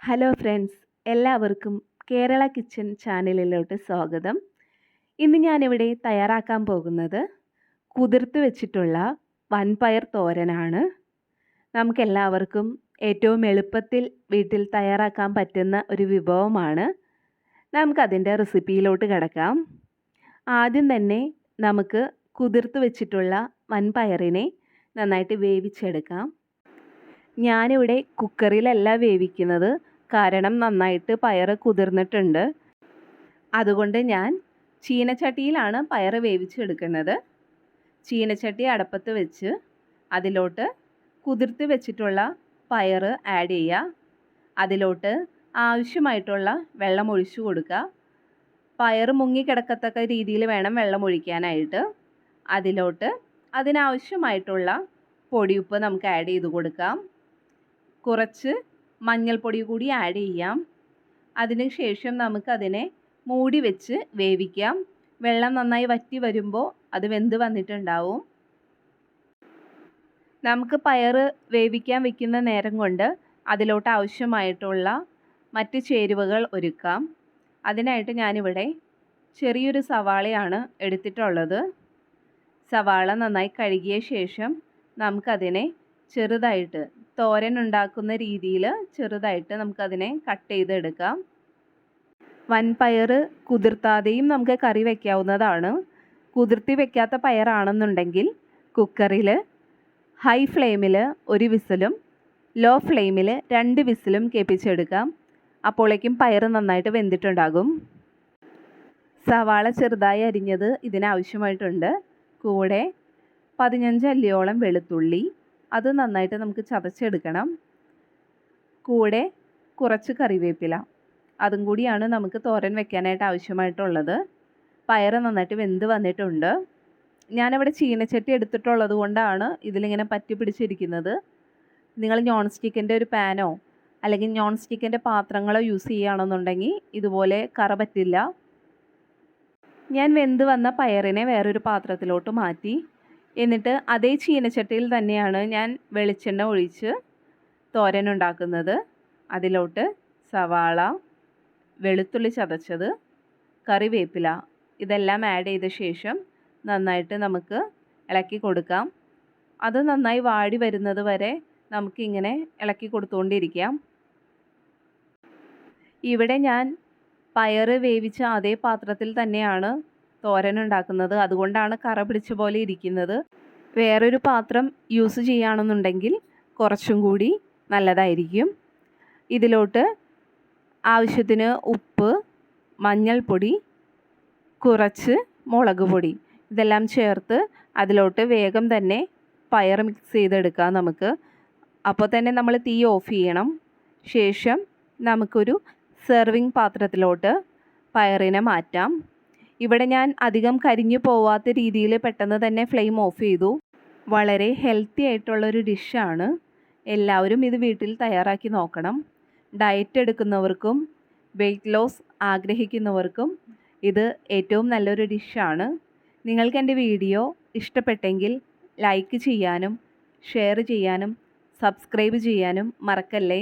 Hello friends എല്ലാവർക്കും Kerala kitchen ചാനലിലോട്ട് സ്വാഗതം. ഇന്ന് ഞാനിവിടെ തയ്യാറാക്കാൻ പോകുന്നത് കുതിർത്ത് വെച്ചിട്ടുള്ള വൻപയർ തോരനാണ്. നമുക്കെല്ലാവർക്കും ഏറ്റവും എളുപ്പത്തിൽ വീട്ടിൽ തയ്യാറാക്കാൻ പറ്റുന്ന ഒരു വിഭവമാണ്. നമുക്കതിന്റെ റെസിപ്പിയിലോട്ട് കിടക്കാം. ആദ്യം തന്നെ നമുക്ക് കുതിർത്ത് വെച്ചിട്ടുള്ള വൻപയറിനെ നന്നായിട്ട് വേവിച്ചെടുക്കാം. ഞാനിവിടെ കുക്കറിലല്ല വേവിക്കുന്നത് കാരണം നന്നായിട്ട് പയർ കുതിർന്നിട്ടുണ്ട്. അതുകൊണ്ട് ഞാൻ ചീനച്ചട്ടിയിലാണ് പയർ വേവിച്ചെടുക്കുന്നത്. ചീനച്ചട്ടി അടപ്പത്ത് വെച്ച് അതിലോട്ട് കുതിർത്ത് വെച്ചിട്ടുള്ള പയർ ആഡ് ചെയ്യുക. അതിലോട്ട് ആവശ്യമായിട്ടുള്ള വെള്ളം ഒഴിച്ചു കൊടുക്കുക. പയർ മുങ്ങിക്കിടക്കത്തക്ക രീതിയിൽ വേണം വെള്ളം ഒഴിക്കാനായിട്ട്. അതിലോട്ട് അതിനാവശ്യമായിട്ടുള്ള പൊടിയുപ്പ് നമുക്ക് ആഡ് ചെയ്ത് കൊടുക്കാം. കുറച്ച് മഞ്ഞൾപ്പൊടി കൂടി ആഡ് ചെയ്യാം. അതിനുശേഷം നമുക്കതിനെ മൂടി വെച്ച് വേവിക്കാം. വെള്ളം നന്നായി വറ്റി വരുമ്പോൾ അത് വെന്ത് വന്നിട്ടുണ്ടാവും. നമുക്ക് പയർ വേവിക്കാൻ വെക്കുന്ന നേരം കൊണ്ട് അതിലോട്ട് ആവശ്യമായിട്ടുള്ള മറ്റ് ചേരുവകൾ ഒരുക്കാം. അതിനായിട്ട് ഞാനിവിടെ ചെറിയൊരു സവാളയാണ് എടുത്തിട്ടുള്ളത്. സവാള നന്നായി കഴുകിയ ശേഷം നമുക്കതിനെ ചെറുതായിട്ട് തോരൻ ഉണ്ടാക്കുന്ന രീതിയിൽ ചെറുതായിട്ട് നമുക്കതിനെ കട്ട് ചെയ്തെടുക്കാം. വൻപയർ കുതിർത്താതെയും നമുക്ക് കറി വയ്ക്കാവുന്നതാണ് കുതിർത്തി വെക്കാത്ത പയറാണെന്നുണ്ടെങ്കിൽ കുക്കറിൽ ഹൈ ഫ്ലെയിമിൽ ഒരു വിസിലും ലോ ഫ്ലെയിമിൽ രണ്ട് വിസിലും കേൾപ്പിച്ചെടുക്കാം അപ്പോഴേക്കും പയർ നന്നായിട്ട് വെന്തിട്ടുണ്ടാകും. സവാള ചെറുതായി അരിഞ്ഞത് ഇതിനാവശ്യമായിട്ടുണ്ട്. കൂടെ പതിനഞ്ച് അല്ലിയോളം വെളുത്തുള്ളി അത് നന്നായിട്ട് നമുക്ക് ചതച്ചെടുക്കണം. കൂടെ കുറച്ച് കറിവേപ്പില. അതും കൂടിയാണ് നമുക്ക് തോരൻ വെക്കാനായിട്ട് ആവശ്യമായിട്ടുള്ളത്. പയർ നന്നായിട്ട് വെന്ത് വന്നിട്ടുണ്ട്. ഞാനിവിടെ ചീനച്ചട്ടി എടുത്തിട്ടുള്ളത് കൊണ്ടാണ് ഇതിലിങ്ങനെ പറ്റി പിടിച്ചിരിക്കുന്നത്. നിങ്ങൾ നോൺ സ്റ്റിക്കിന്റെ ഒരു പാനോ അല്ലെങ്കിൽ നോൺ സ്റ്റിക്കിന്റെ പാത്രങ്ങളോ യൂസ് ചെയ്യുകയാണെന്നുണ്ടെങ്കിൽ ഇതുപോലെ കറ പറ്റില്ല. ഞാൻ വെന്ത് വന്ന പയറിനെ വേറൊരു പാത്രത്തിലോട്ട് മാറ്റി. എന്നിട്ട് അതേ ചീനച്ചട്ടിയിൽ തന്നെയാണ് ഞാൻ വെളിച്ചെണ്ണ ഒഴിച്ച് തോരൻ ഉണ്ടാക്കുന്നത്. അതിലോട്ട് സവാള വെളുത്തുള്ളി ചതച്ചത് കറിവേപ്പില ഇതെല്ലാം ആഡ് ചെയ്ത ശേഷം നന്നായിട്ട് നമുക്ക് ഇളക്കി കൊടുക്കാം. അത് നന്നായി വാടി വരുന്നത് വരെ നമുക്കിങ്ങനെ ഇളക്കി കൊടുത്തുകൊണ്ടിരിക്കാം ഇവിടെ ഞാൻ പയറ് വേവിച്ച അതേ പാത്രത്തിൽ തന്നെയാണ് തോരൻ ഉണ്ടാക്കുന്നത് അതുകൊണ്ടാണ് കറ പിടിച്ച പോലെ ഇരിക്കുന്നത്. വേറൊരു പാത്രം യൂസ് ചെയ്യുകയാണെന്നുണ്ടെങ്കിൽ കുറച്ചും കൂടി നല്ലതായിരിക്കും. ഇതിലോട്ട് ആവശ്യത്തിന് ഉപ്പ് മഞ്ഞൾപ്പൊടി കുറച്ച് മുളക് പൊടി ഇതെല്ലാം ചേർത്ത് അതിലോട്ട് വേഗം തന്നെ പയർ മിക്സ് ചെയ്തെടുക്കാം നമുക്ക്. അപ്പോൾ തന്നെ നമ്മൾ തീ ഓഫ് ചെയ്യണം. ശേഷം നമുക്കൊരു സെർവിങ് പാത്രത്തിലോട്ട് പയറിനെ മാറ്റാം. ഇവിടെ ഞാൻ അധികം കരിഞ്ഞു പോവാത്ത രീതിയിൽ പെട്ടെന്ന് തന്നെ ഫ്ലെയിം ഓഫ് ചെയ്തു. വളരെ ഹെൽത്തി ആയിട്ടുള്ളൊരു ഡിഷാണ് എല്ലാവരും ഇത് വീട്ടിൽ തയ്യാറാക്കി നോക്കണം. ഡയറ്റ് എടുക്കുന്നവർക്കും വെയ്റ്റ് ലോസ് ആഗ്രഹിക്കുന്നവർക്കും ഇത് ഏറ്റവും നല്ലൊരു ഡിഷാണ് നിങ്ങൾക്ക് എന്റെ വീഡിയോ ഇഷ്ടപ്പെട്ടെങ്കിൽ ലൈക്ക് ചെയ്യാനും ഷെയർ ചെയ്യാനും സബ്സ്ക്രൈബ് ചെയ്യാനും മറക്കല്ലേ?